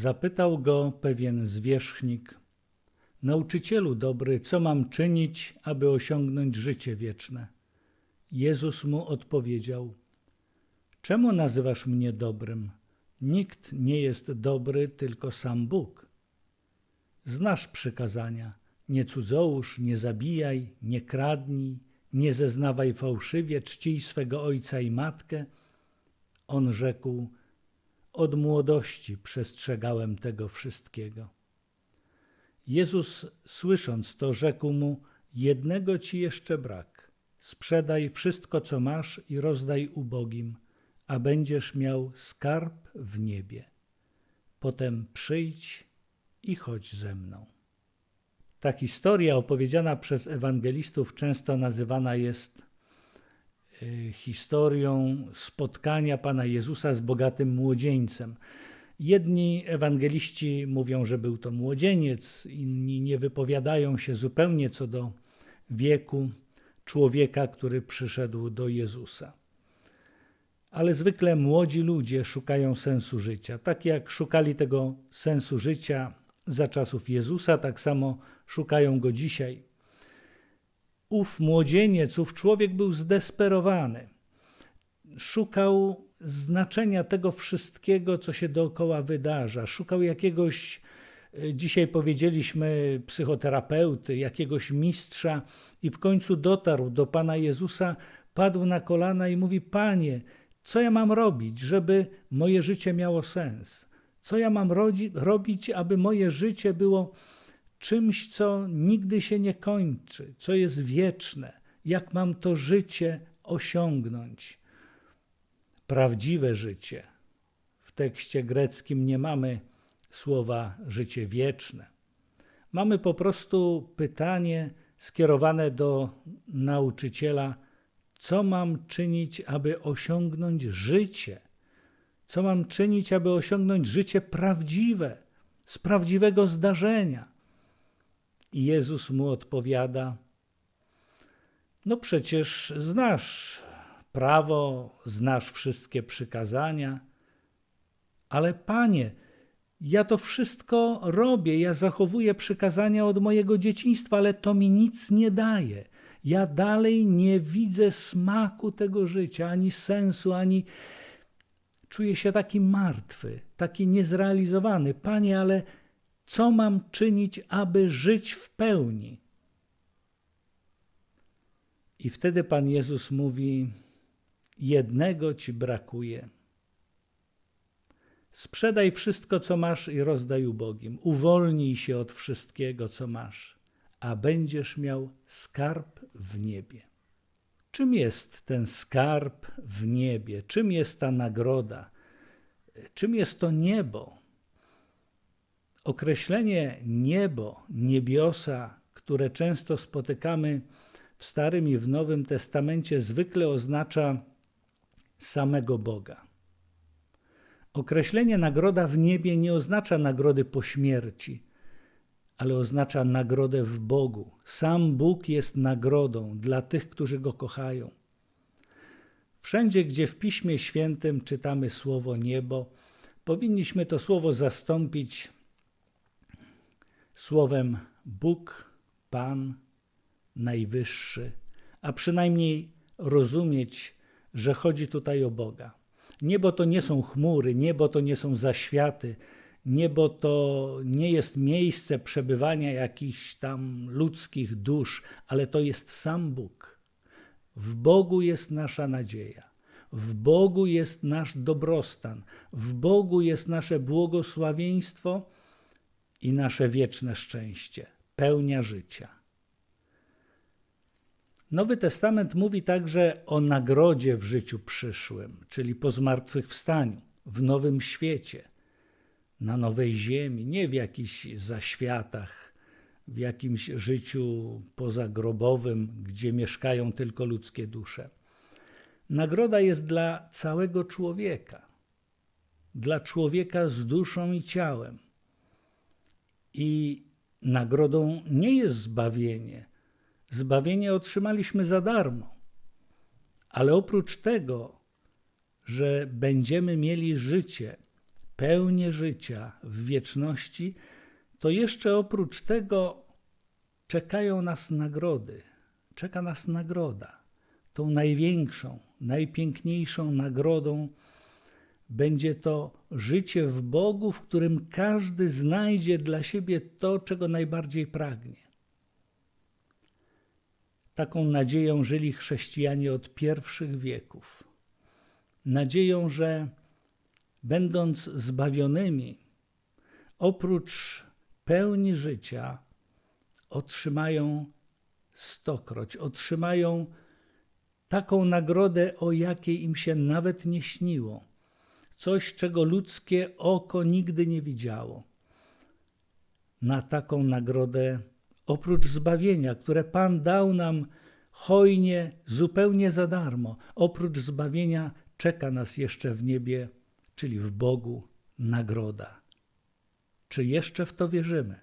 Zapytał go pewien zwierzchnik: Nauczycielu dobry, co mam czynić, aby osiągnąć życie wieczne? Jezus mu odpowiedział: Czemu nazywasz mnie dobrym? Nikt nie jest dobry, tylko sam Bóg. Znasz przykazania: nie cudzołóż, nie zabijaj, nie kradnij, nie zeznawaj fałszywie, czcij swego ojca i matkę. On rzekł: Od młodości przestrzegałem tego wszystkiego. Jezus, słysząc to, rzekł mu: Jednego ci jeszcze brak. Sprzedaj wszystko, co masz i rozdaj ubogim, a będziesz miał skarb w niebie. Potem przyjdź i chodź ze mną. Ta historia opowiedziana przez ewangelistów często nazywana jest historią spotkania Pana Jezusa z bogatym młodzieńcem. Jedni ewangeliści mówią, że był to młodzieniec, inni nie wypowiadają się zupełnie co do wieku człowieka, który przyszedł do Jezusa. Ale zwykle młodzi ludzie szukają sensu życia. Tak jak szukali tego sensu życia za czasów Jezusa, tak samo szukają go dzisiaj. Ów młodzieniec, ów człowiek był zdesperowany. Szukał znaczenia tego wszystkiego, co się dookoła wydarza. Szukał jakiegoś, e, dzisiaj powiedzieliśmy, psychoterapeuty, jakiegoś mistrza, i w końcu dotarł do Pana Jezusa, padł na kolana i mówi: Panie, co ja mam robić, żeby moje życie miało sens? Co ja mam robić, aby moje życie było czymś, co nigdy się nie kończy, co jest wieczne? Jak mam to życie osiągnąć? Prawdziwe życie. W tekście greckim nie mamy słowa życie wieczne. Mamy po prostu pytanie skierowane do nauczyciela co mam czynić, aby osiągnąć życie? Co mam czynić, aby osiągnąć życie prawdziwe, z prawdziwego zdarzenia? I Jezus mu odpowiada: No przecież znasz prawo, znasz wszystkie przykazania, ale Panie, ja to wszystko robię, ja zachowuję przykazania od mojego dzieciństwa, ale to mi nic nie daje. Ja dalej nie widzę smaku tego życia, ani sensu, ani czuję się taki martwy, taki niezrealizowany. Panie, ale co mam czynić, aby żyć w pełni? I wtedy Pan Jezus mówi: Jednego ci brakuje. Sprzedaj wszystko, co masz i rozdaj ubogim. Uwolnij się od wszystkiego, co masz a będziesz miał skarb w niebie. Czym jest ten skarb w niebie? Czym jest ta nagroda? Czym jest to niebo? Określenie niebo, niebiosa, które często spotykamy w Starym i w Nowym Testamencie, zwykle oznacza samego Boga. Określenie nagroda w niebie nie oznacza nagrody po śmierci, ale oznacza nagrodę w Bogu. Sam Bóg jest nagrodą dla tych, którzy Go kochają. Wszędzie, gdzie w Piśmie Świętym czytamy słowo niebo, powinniśmy to słowo zastąpić słowem Bóg, Pan, Najwyższy, a przynajmniej rozumieć, że chodzi tutaj o Boga. Niebo to nie są chmury, niebo to nie są zaświaty, Niebo to nie jest miejsce przebywania jakichś tam ludzkich dusz, ale to jest sam Bóg. W Bogu jest nasza nadzieja. W Bogu jest nasz dobrostan, w Bogu jest nasze błogosławieństwo i nasze wieczne szczęście, pełnia życia. Nowy Testament mówi także o nagrodzie w życiu przyszłym, czyli po zmartwychwstaniu, w nowym świecie na nowej ziemi, nie w jakichś zaświatach, w jakimś życiu pozagrobowym, gdzie mieszkają tylko ludzkie dusze. Nagroda jest dla całego człowieka, dla człowieka z duszą i ciałem. I nagrodą nie jest zbawienie. Zbawienie otrzymaliśmy za darmo. Ale oprócz tego, że będziemy mieli życie, pełnię życia w wieczności, to jeszcze oprócz tego czekają nas nagrody. Czeka nas nagroda. Tą największą, najpiękniejszą nagrodą będzie to życie w Bogu, w którym każdy znajdzie dla siebie to, czego najbardziej pragnie. Taką nadzieją żyli chrześcijanie od pierwszych wieków. Nadzieją, że będąc zbawionymi, oprócz pełni życia, otrzymają stokroć, otrzymają taką nagrodę, o jakiej im się nawet nie śniło. Coś, czego ludzkie oko nigdy nie widziało. Na taką nagrodę, oprócz zbawienia, które Pan dał nam hojnie, zupełnie za darmo, oprócz zbawienia czeka nas jeszcze w niebie, czyli w Bogu, nagroda. Czy jeszcze w to wierzymy?